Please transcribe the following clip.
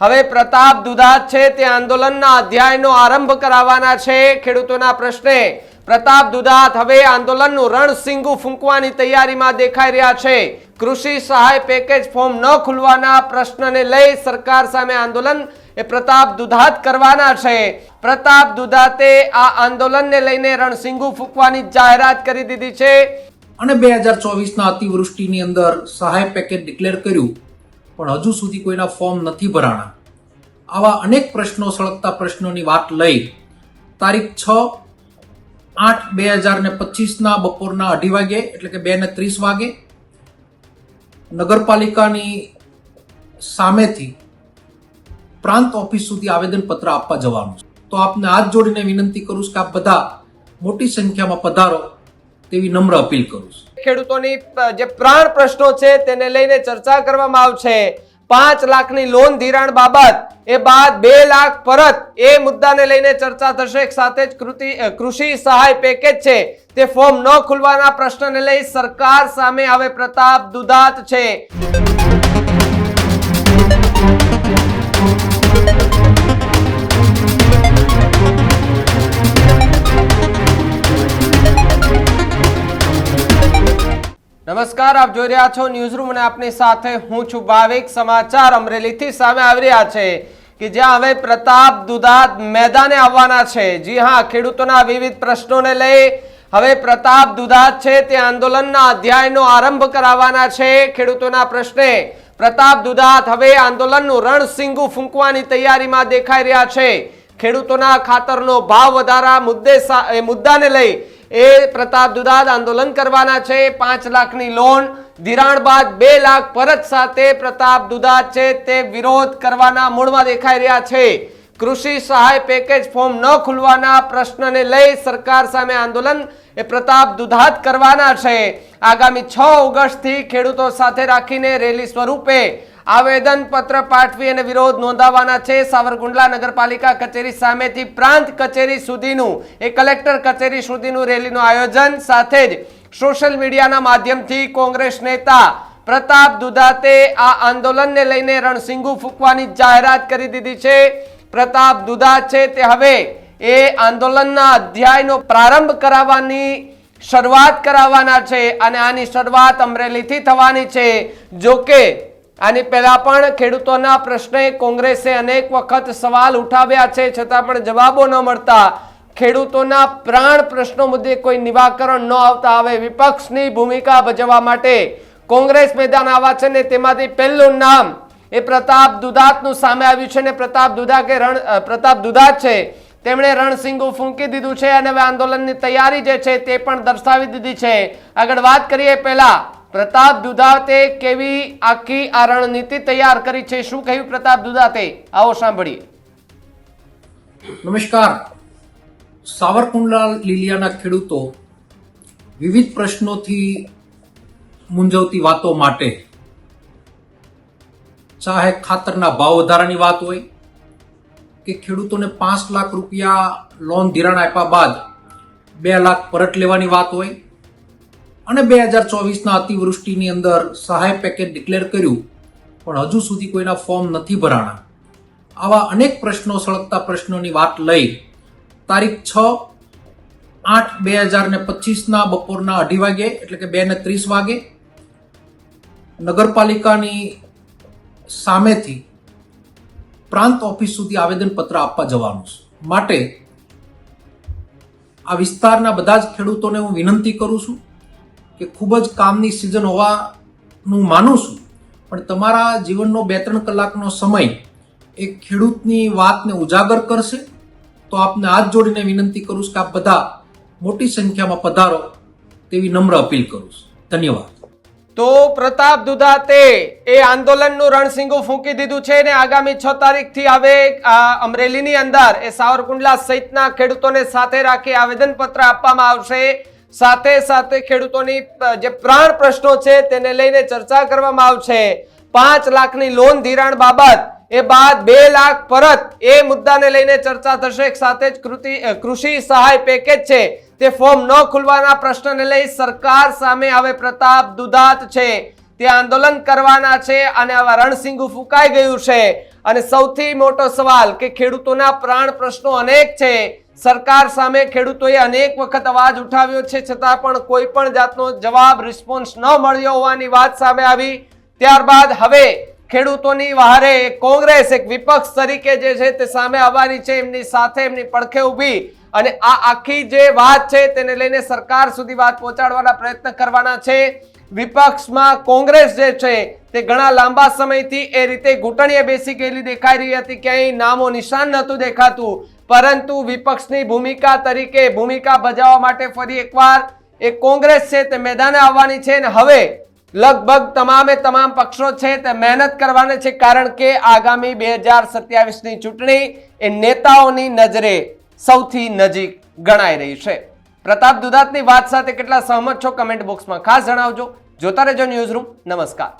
હવે પ્રતાપ દુધાત છે, તે આંદોલનના અધ્યાયનો આરંભ કરાવવાના છે, ખેડૂતોના પ્રશ્ને. પ્રતાપ દુધાત હવે આંદોલનનું રણસિંગુ ફૂંકવાની તૈયારીમાં દેખાઈ રહ્યા છે. કૃષિ સહાય પેકેજ ફોર્મ ન ખુલવાના પ્રશ્નને લઈ સરકાર સામે આંદોલન એ પ્રતાપ દુધાત કરવાના છે. પ્રતાપ દુધાતે આ આંદોલનને લઈને રણસિંગુ ફૂંકવાની જાહેરાત કરી દીધી છે. અને બે હજાર ચોવીસના અતિવૃષ્ટિની અંદર સહાય પેકેજ ડિક્લેર કર્યું. પણ હજુ સુધી કોઈના ફોર્મ નથી ભરાણા. આવા અનેક પ્રશ્નો સળગતા પ્રશ્નોની વાત લઈ તારીખ છ આઠ બે હજાર ને પચીસના બપોરના અઢી વાગે, એટલે કે બે ને ત્રીસ વાગે, નગરપાલિકાની સામેથી પ્રાંત ઓફિસ સુધી આવેદનપત્ર આપવા જવાનું છે. તો આપને હાથ જોડીને વિનંતી કરું છું કે આપ બધા મોટી સંખ્યામાં પધારો. તેવી નમ્ર અપીલ કરું છું. ખેડૂતોની જે પ્રાણ પ્રશ્નો છે તેને લઈને ચર્ચા કરવામાં આવશે. પાંચ લાખની લોન ધિરાણ બાબત, એ બાદ બે લાખ પરત, એ મુદ્દાને લઈને ચર્ચા થશે. સાથે જ કૃતિ કૃષિ સહાય પેકેજ છે. તે ફોર્મ ન ખુલવાના પ્રશ્નને લઈ સરકાર સામે હવે પ્રતાપ દુધાત છે. નમસ્કાર, આપ જોઈ રહ્યા છો ન્યૂઝ રૂમ અને આપની સાથે હું છું ભાવિક. સમાચાર અમરેલીથી સામે આવી રહ્યા છે કે જ્યાં હવે પ્રતાપ દુધાત મેદાને આવવાના છે. જી હા, ખેડૂતોના વિવિધ પ્રશ્નોને લઈ હવે પ્રતાપ દુધાત છે તે આંદોલનના અધ્યાયનો આરંભ કરાવવાના છે. ખેડૂતોના પ્રશ્ને, પ્રતાપ દુધાત હવે આંદોલનનું રણસિંગુ ફૂંકવાની તૈયારીમાં દેખાઈ રહ્યા છે. ખેડૂતોના ખાતરનો ભાવ વધારા મુદ્દે મુદ્દાને લઈ એ પ્રતાપ દુદાદ આંદોલન કરવાના છે, પાંચ લાખની લોન ધિરાણ બાદ બે લાખ પરત સાથે પ્રતાપ દુદાદ છે, તે વિરોધ કરવાના મૂળમાં દેખાઈ રહ્યા છે. કૃષિ સહાય પેકેજ ફોર્મ ન ખુલવાના પ્રશ્નને લઈ સરકાર સામે આંદોલન એ પ્રતાપ દુધાત કરવાના છે. આગામી છ ઓગસ્ટથી ખેડૂતો સાથે રાખીને રેલી સ્વરૂપે આવેદન પત્ર પાઠવી અને વિરોધ નોંધાવવાના છે. સાવરકુંડલા નગરપાલિકા કચેરી સામેથી પ્રાંત કચેરી સુધીનું, એ કલેક્ટર કચેરી સુધીનું રેલીનું આયોજન. સાથે જ સોશિયલ મીડિયાના માધ્યમથી કોંગ્રેસ નેતા પ્રતાપ દુધાતે આ આંદોલનને લઈને રણસિંગુ ફૂંકવાની જાહેરાત કરી દીધી છે. પ્રતાપ દુધા છે તે હવે એ આંદોલનના અધ્યાયનો પ્રારંભ કરાવવાની શરૂઆત કરાવવાના છે અને આની શરૂઆત અમરેલીથી થવાની છે. જો કે આની પહેલા પણ ખેડૂતોના પ્રશ્ને કોંગ્રેસે અનેક વખત સવાલ ઉઠાવ્યા છે, છતાં પણ જવાબો ન મળતા. ખેડૂતોના પ્રાણ પ્રશ્નો મુદ્દે કોઈ નિવાકરણ ન આવતા હવે વિપક્ષની ભૂમિકા ભજવવા માટે કોંગ્રેસ મેદાન આવા છે ને તેમાંથી પહેલું નામ એ પ્રતાપ દુધાતનું સામે આવ્યું છે ને પ્રતાપ દુધા કે રણ પ્રતાપ દુધાત છે, તેમણે રણસિંગુ ફૂંકી દીધું છે અને હવે આંદોલનની તૈયારી જે છે તે પણ દર્શાવી દીધી છે. આગળ વાત કરીએ પહેલા પ્રતાપ દુધાતે કેવી આખી આ રણનીતિ તૈયાર કરી છે? શું કહ્યું પ્રતાપ દુધાતે? આવો સાંભળીએ. નમસ્કાર. સાવરકુંડલા લીલિયાના ખેડૂતો વિવિધ પ્રશ્નોથી મૂંઝવતી વાતો માટે ચાહે ખાતરના ભાવ વધારાની વાત હોય કે ખેડૂતોને પાંચ લાખ રૂપિયા લોન ધિરાણ આપ્યા બાદ બે લાખ પરત લેવાની વાત હોય અને બે હજાર ચોવીસના અતિવૃષ્ટિની અંદર સહાય પેકેજ ડિક્લેર કર્યું, પણ હજુ સુધી કોઈના ફોર્મ નથી ભરાણા. આવા અનેક પ્રશ્નો, સળગતા પ્રશ્નોની વાત લઈ, તારીખ છ આઠ બે હજાર ને પચીસના બપોરના અઢી વાગે, એટલે કે બે ને ત્રીસ વાગે, નગરપાલિકાની સામેથી પ્રાંત ઓફિસ સુધી આવેદનપત્ર આપવા જવાનું છે. માટે આ વિસ્તારના બધા જ ખેડૂતોને હું વિનંતી કરું છું કે ખૂબ જ કામની સિઝન હોવાનું માનું છું. પણ તમારા જીવનનો બે ત્રણ કલાકનો સમય એ ખેડૂતની વાતને ઉજાગર કરશે તો આપને હાથ જોડીને વિનંતી કરું છું કે આપ બધા મોટી સંખ્યામાં પધારો તેવી નમ્ર અપીલ કરું છું. ધન્યવાદ. તો પ્રતાપ દુધાતે એ આંદોલનનું રણસિંગો ફૂંકી દીધું છે ને આગામી છ તારીખથી હવે અમરેલીની અંદર એ સાવરકુંડલા સહિતના ખેડૂતોને સાથે રાખી આવેદનપત્ર આપવામાં આવશે. સાથે સાથે ખેડૂતોની જે પ્રાણ પ્રશ્નો છે તેને લઈને ચર્ચા કરવામાં આવશે. પાંચ લાખની લોન ધિરાણ બાબત, એ બાદ બે લાખ પરત, એ મુદ્દાને લઈને ચર્ચા થશે. સાથે જ કૃતિ કૃષિ સહાય પેકેજ છે, તે ફોર્મ ન ખુલવાના પ્રશ્નને લઈ સરકાર સામે હવે પ્રતાપ દુધાત છે. તે આંદોલન કરવાના છે અને આવા રણસિંગુ ફૂંકાઈ ગયું છે. અને સૌથી મોટો સવાલ કે ખેડૂતોના પ્રાણ પ્રશ્નો અનેક છે. સરકાર સામે ખેડૂતોએ અનેક વખત અવાજ ઉઠાવ્યો છે, છતાં પણ કોઈ પણ જાતનો જવાબ રિસ્પોન્સ ન મળ્યો હોવાની વાત સામે આવી. ત્યારબાદ હવે ખેડૂતોની વહારે કોંગ્રેસ એક વિપક્ષ તરીકે જે છે તે સામે આવવાની છે, એમની સાથે એમની પડખે ઊભી. અને આ આખી જે વાત છે તેને લઈને સરકાર સુધી વાત પહોંચાડવાના પ્રયત્ન કરવાના છે. વિપક્ષમાં કોંગ્રેસ જે છે તે ઘણા લાંબા સમયથી એ રીતે ઘૂંટણીએ બેસી ગયેલી દેખાઈ રહી હતી, ક્યાંય નામો નિશાન નહોતું દેખાતું. પરંતુ વિપક્ષની ભૂમિકા તરીકે ભૂમિકા ભજવવા માટે ફરી એકવાર એ કોંગ્રેસ છે તે મેદાને આવવાની છે અને હવે લગભગ તમામે તમામ પક્ષો છે તે મહેનત કરવાની છે કારણ કે આગામી બે હજાર સત્યાવીસની ચૂંટણી એ નેતાઓની નજરે સૌથી નજીક ગણાઈ રહી છે. પ્રતાપ દુધાતની વાત સાથે કેટલા સહમત છો કમેન્ટ બોક્સમાં ખાસ જણાવજો. જોતા રહેજો ન્યૂઝ રૂમ. નમસ્કાર.